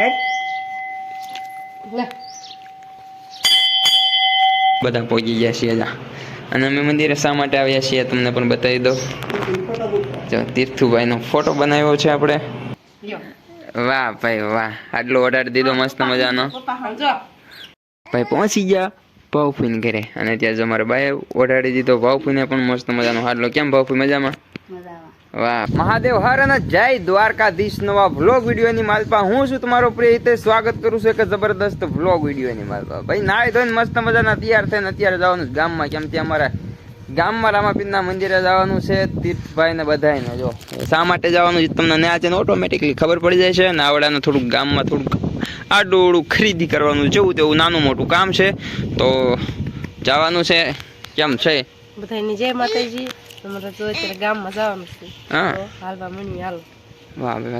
લે બધા પહોંચી ગયા છીએ જા. અને અમે મંદિરે શા માટે આવ્યા છીએ તમને પણ બતાવી દો જો તીર્થુભાઈનો ફોટો બનાવ્યો છે આપણે. વાહ ભાઈ વાહ. આટલો ઓર્ડર દીધો મસ્ત મજાનો. ભાઈ પહોંચી ગયા. ભાવફૂઈને ઘરે. અને ત્યાં જો મારા ભાઈ ઓઢાડી દીધો ભાવફૂઈને પણ મસ્ત મજાનો. હાડલો કેમ ભાવફૂ મજામાં. વાહ. મહાદેવ હર અને જય દ્વારકાધીશ નવા વ્લોગ વિડીયોની માલપા હું છું તમારો પ્રિય રીતે સ્વાગત કરું છું એક જબરદસ્ત વ્લોગ વિડીયોની માલપા ભાઈ નાય ધોઈને મસ્ત મજાના તૈયાર થઈને અત્યારે જવાનું છે ગામમાં. કેમ કે અમારા ગામમાં રામાપીરના મંદિરે જવાનું છે તીર્થભાઈ ને બધાને જો શા માટે જવાનું છે તમને ન્યા છે ને ઓટોમેટિકલી ખબર પડી જાય છે. અને આવડાને થોડુંક ગામમાં થોડુંક આડું ખરીદી કરવાનું જેવું તેવું નાનું મોટું કામ છે. તો જવાનું છે કેમ છે? બધાની જય માતાજી.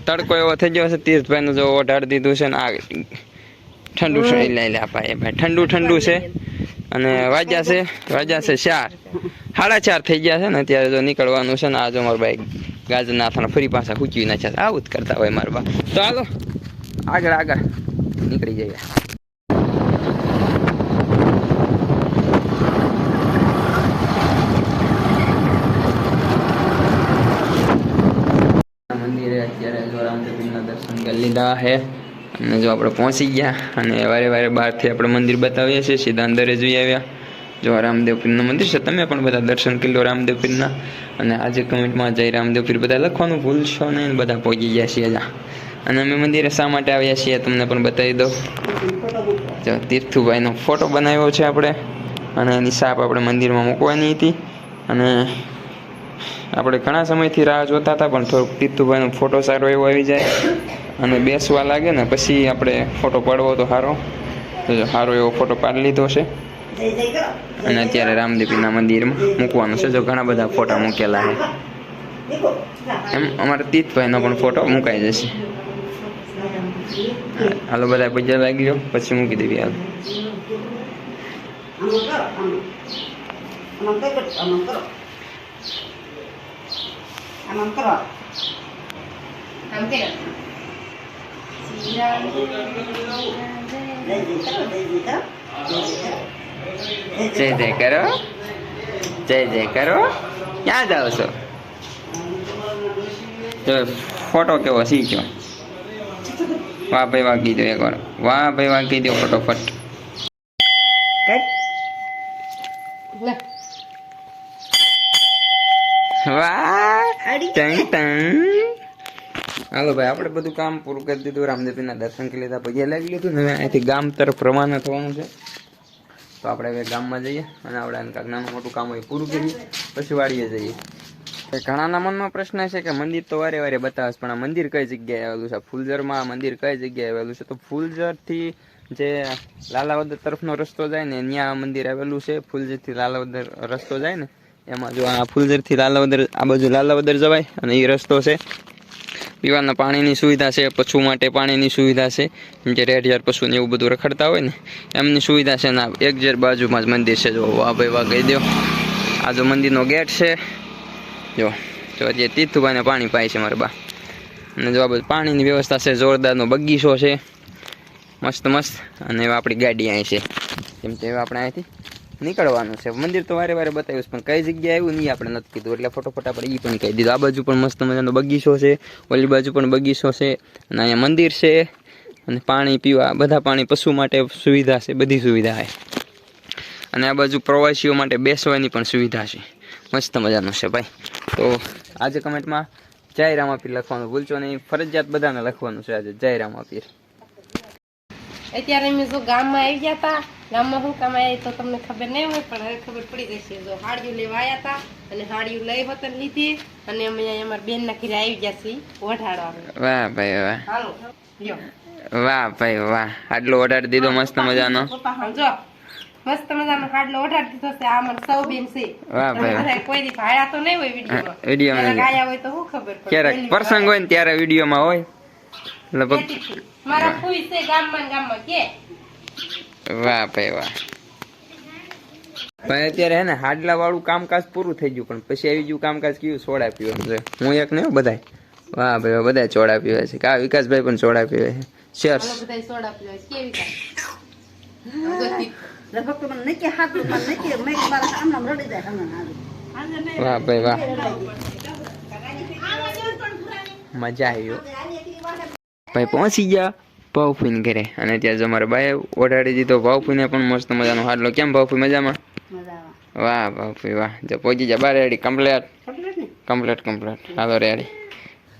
તડકો એવો થઈ ગયો છે તીર્થભાઈ નું જો ઓઢાડી દીધું છે ને આ ઠંડુ છે લે લે ભાઈ ભાઈ ઠંડુ ઠંડુ છે. અને વાગ્યા છે વાગ્યા છે ચાર. સાડા ચાર થઈ ગયા છે ને અત્યારે જો નીકળવાનું છે ને આ જો મારું ભાઈ ગાજર નાથાના ફરી પાછા ખૂચવી નાખ્યા આવું જ કરતા હોય મારા બા. તો હાલો આગળ આગળ. નીકળી જઈએ મંદિરે અત્યારે જો રામદેવપીરના લીધા છે અને જો આપણે પહોંચી ગયા અને વારે વારે બહારથી આપણે મંદિર બતાવીએ છીએ, સીધા અંદરે જોઈ આવ્યા. જો આ રામદેવપીરનું મંદિર છે, તમે પણ બધા દર્શન કરી લો રામદેવપીરના અને આજે કમેન્ટમાં જય રામદેવપીર બધા લખવાનું ભૂલશો નહીં, બધા પહોંચી ગયા છીએ જા અને અમે મંદિરે શા માટે આવ્યા છીએ તમને પણ બતાવી દો જો તીર્થુભાઈનો ફોટો બનાવ્યો છે આપણે. અને એની સાપ આપણે મંદિરમાં મૂકવાની હતી. અને આપણે ઘણા સમયથી રાહ જોતા હતા, પણ થોડુંક તીર્થુભાઈનો ફોટો સારો એવો આવી જાય. અને બેસવા લાગે ને, પછી આપણે ફોટો પાડવો તો સારો જો સારો એવો ફોટો પાડી લીધો છે. અને અત્યારે રામદેવીના મંદિરમાં મૂકવાનું છે, જો ઘણા બધા ફોટા મૂકેલા છે. એમ અમારા તીતભાઈનો પણ ફોટો મુકાઈ જશે. હાલો બધા પૈસા લાગી ગયો પછી મૂકી દેવી હાલ. આમ કે જય જય કરો જય જય કરો ક્યાં આવશો છો? જો ફોટો કેવો શીખ્યો? વાહ ભાઈ વાહ કીધો એકવાર વાહ ભાઈ વાહ કીધો ફટોફટ. વાહ. Tongue tongue. હાલો ભાઈ, આપણે બધું કામ પૂરું કરી દીધું રામદેવના દર્શન કરી લીધા, પછી લાગી લીધું ને અહીંથી ગામ તરફ રવાના થવાનું છે. તો આપણે હવે ગામમાં જઈએ અને આપણે નાનું મોટું કામ હોય પૂરું કરીએ, પછી વાળીએ જઈએ. ઘણાના મનમાં પ્રશ્ન છે કે મંદિર તો વારે વારે બતાવે પણ આ મંદિર કઈ જગ્યાએ આવેલું છે? ફૂલઝરમાં મંદિર કઈ જગ્યાએ આવેલું છે? તો ફૂલઝરથી જે લાલાવદર તરફનો રસ્તો જાય ને, ત્યાં મંદિર આવેલું છે, ફૂલઝરથી લાલાવદર રસ્તો જાય ને, એમાં જો આ ફૂલઝરથી લાલાવદર, આ બાજુ લાલાવદર જવાય અને એ રસ્તો છે. પીવાના પાણીની સુવિધા છે, પશુ માટે પાણીની સુવિધા છે. જે રેઢિયાર પશુને એવું બધું રખડતા હોય ને, એમની સુવિધા છે ને એક જેર બાજુમાં જ મંદિર છે. જો વાહ ભાઈ, વાહ કહી દો. આ જો મંદિરનો ગેટ છે. જો જો જે તીર્થુભાઈને પાણી પાય છે મારા બા. અને જો આ બધું પાણીની વ્યવસ્થા છે, જોરદારનો બગીચો છે. મસ્ત મસ્ત. અને એવા આપણી ગાડી અહીં છે. કેમ કે આપણે અહીંથી નીકળવાનું છે. મંદિર તો વારે વારે બતાવ્યું છે, પણ કઈ જગ્યાએ આવ્યું નહીં આપણે નથી કીધું. એટલે ફટોફટ આપણે એ પણ કહી દીધું. આ બાજુ પણ મસ્ત મજાનો બગીચો છે ઓલી બાજુ પણ બગીચો છે અને અહીંયા મંદિર છે અને પાણી પીવા બધા પાણી પશુ માટે સુવિધા છે બધી સુવિધા છે. અને આ બાજુ પ્રવાસીઓ માટે બેસવાની પણ સુવિધા છે. મસ્ત મજાનું છે ભાઈ. તો આજે કમેન્ટમાં જય રામાપીર લખવાનું ભૂલશો નહીં. ફરજિયાત બધાને લખવાનું છે આજે. જય રામાપીર. અત્યારે અમે જો ગામમાં આવી ગયા હતા ગામમાં શું કામ આવ્યા તો તમને ખબર નહીં હોય પણ હવે ખબર પડી જશે. તો હાડિયું લેવા આવ્યા હતા અને હાડિયું લઈ વતન લીધી અને અમે અમારા બેન ના ઘરે આવી ગયા છીએ વઢાડવા વાહ ભાઈ વાહ. હાલો વાહ ભાઈ વાહ. આટલો ઓર્ડર દીધો મસ્ત મજાનો. પપ્પા સમજો મસ્ત મજાનો હાડલો ઓઢાડી દીધો છે. આ મને સૌ બેન છે. વાહ ભાઈ. કોઈ દી ભાયા તો નહીં હોય વિડીયોમાં. વિડીયોમાં ગાયા હોય તો શું ખબર પડે. ક્યારેક પ્રસંગ હોય ને ત્યારે વિડીયોમાં હોય. લગભગ મારા ફૂઈ છે ગામમાં ગામમાં. કે? વાહ ભાઈ વાહ. ભાઈ અત્યારે હે ને હાડલા વાળું કામકાજ પૂરું થઈ ગયું પણ પછી આવી ગયું કામકાજ કયું સોડા પીવે છે? હું એક નહીં બધા વાહ ભાઈ વાહ, બધા ચોડા પીવે છે. કા વિકાસભાઈ પણ ચોડા પીવે છે? સોડા પીવા હારું. વાહ ભાઈ વાહ. મજા આવી ભાઈ પહોંચી ગયા. ભાવફૂઈને ઘરે. અને ત્યાં જો અમારા બાએ ઓઢાડી દીધો ભાવફીને પણ મસ્ત મજાનો હાડલો કેમ ભાવફી મજામાં? વાહ ભાવફી વાહ. જો પહોંચી જા બાર રેડી. કમ્પ્લેટ. ને? Complete complete. હાલો રેડી.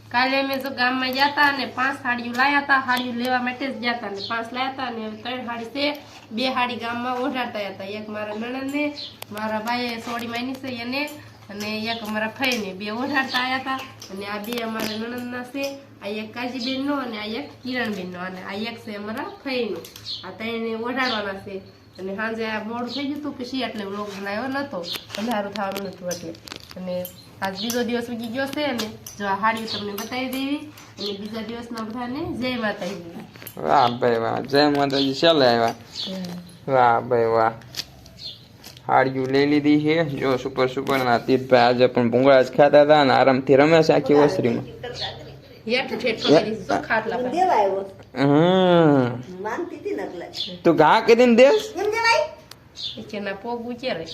કાલે અમે જો ગામમાં ગયા હતા અને પાંચ સાડીઓ લાયા હતા સાડીઓ લેવા માટે જ ગયા હતા અને પાંચ લાયા હતા અને ત્રણ સાડી છે. બે સાડી ગામમાં ઓઢાડતા હતા. એક મારા નણંદને મારા ભાઈએ સોડી માની છે એને. અને એક અમારા ફઈને બે ઓઢાડતા આવ્યા હતા. અને આ બે અમારા નણંદના છે. આ એક કાજીબેનનો અને આ એક કિરણબેનનો. અને આ એક છે અમારા ફઈનો આ ત્રણે ઓઢાડવાના છે. અને સાંજે આ મોડું થઈ ગયું હતું કે શી એટલે બ્લોગ બનાવ્યો નતો. અંધારું થવાનું નતું એટલે. અને આજ બીજો દિવસ ઉગી ગયો છે અને જો આ હાડી તમને બતાવી દેવી. અને બીજા દિવસના બધાને જય માતાજી. વાહ ભાઈ વાહ. જય માતાજી. ચાલે આવ્યા? વાહ ભાઈ વાહ. હાડિયું લઈ લીધી છે. જો સુપર સુપર ના તીર્થભાઈ આજે પણ ભૂંગળા જ ખાતા હતા અને આરામથી રમે છે આખી ઓસરીમાં. ને તું ઘા કીધી દેશ? પોગ ઉચેરે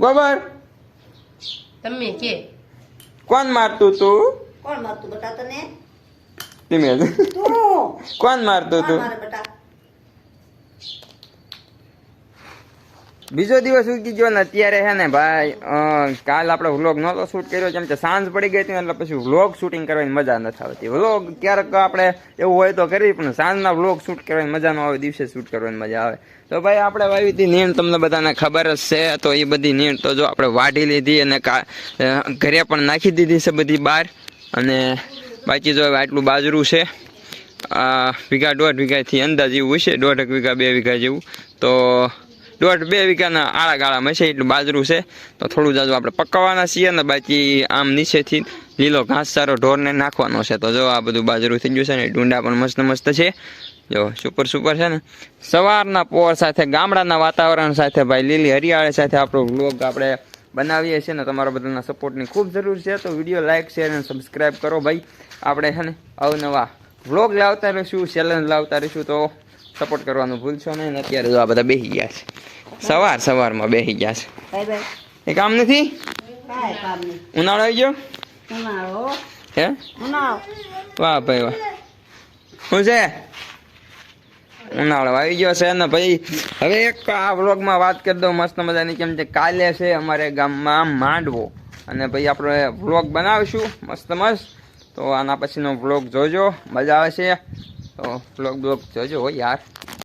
બરાબર તમે કે? કોણ મારતું તું? કોણ મારતું? બટા તને કોણ મારતું તું મારે બટા બીજો દિવસ ઉગી ગયો ને અત્યારે છે ને ભાઈ કાલ આપણે વ્લોગ નહોતો શૂટ કર્યો, કેમ કે સાંજ પડી ગઈ હતી એટલે પછી વ્લોગ શૂટિંગ કરવાની મજા નથી આવતી. વ્લોગ ક્યારેક આપણે એવું હોય તો કરી પણ સાંજના વ્લોગ શૂટ કરવાની મજા ન આવે, દિવસે શૂટ કરવાની મજા આવે. તો ભાઈ, આપણે વાવી હતી નીણ, તમને બધાને ખબર જ છે, તો એ બધી નીણ તો જો આપણે વાઢી લીધી અને ઘરે પણ નાખી દીધી છે બધી બહાર. અને બાકી જો આટલું બાજરું છે વીઘા દોઢ વીઘાથી અંદાજ એવું હશે, દોઢ વીઘા, બે વીઘા જેવું. તો દોઢ બે વીઘાના આળા ગાળામાં છે, એટલું બાજરું છે. તો થોડું જાજુ આપણે પકવવાના છીએ ને બાકી આમ નીચેથી લીલો ઘાસ સારો ઢોરને નાખવાનો છે. તો જો આ બધું બાજરું થઈ ગયું છે ને ડુંડા પણ મસ્ત મસ્ત છે. જો સુપર સુપર છે ને. સવારના પોર સાથે, ગામડાના વાતાવરણ સાથે ભાઈ, લીલી હરિયાળી સાથે આપણો વ્લોગ આપણે બનાવીએ છીએ ને, તમારા બધાના સપોર્ટની ખૂબ જરૂર છે. તો વીડિયો લાઇક શેર અને સબસ્ક્રાઈબ કરો ભાઈ. આપણે છે ને અવનવા વ્લોગ લાવતા રહીશું ચેલેન્જ લાવતા રહીશું, તો સપોર્ટ કરવાનું ભૂલશો નહીં. અત્યારે જો આ બધા બેસી ગયા છે. સવાર સવારમાં બેસી ગયા છે. એ કામ નથી? ઉનાળો આવી ગયો? હે? વાહ ભાઈ વાહ. શું છે? ઉનાળો આવી ગયો છે ને ભાઈ હવે એક આ વ્લોગમાં વાત કરી દઉં મસ્ત મજાની કેમ કે કાલે છે અમારે ગામમાં માંડવો. અને ભાઈ આપણે વ્લોગ બનાવીશું મસ્ત મસ્ત. તો આના પછીનો વ્લોગ જોજો મજા આવે છે તો વ્લોગ બ્લોગ જોજો યાર.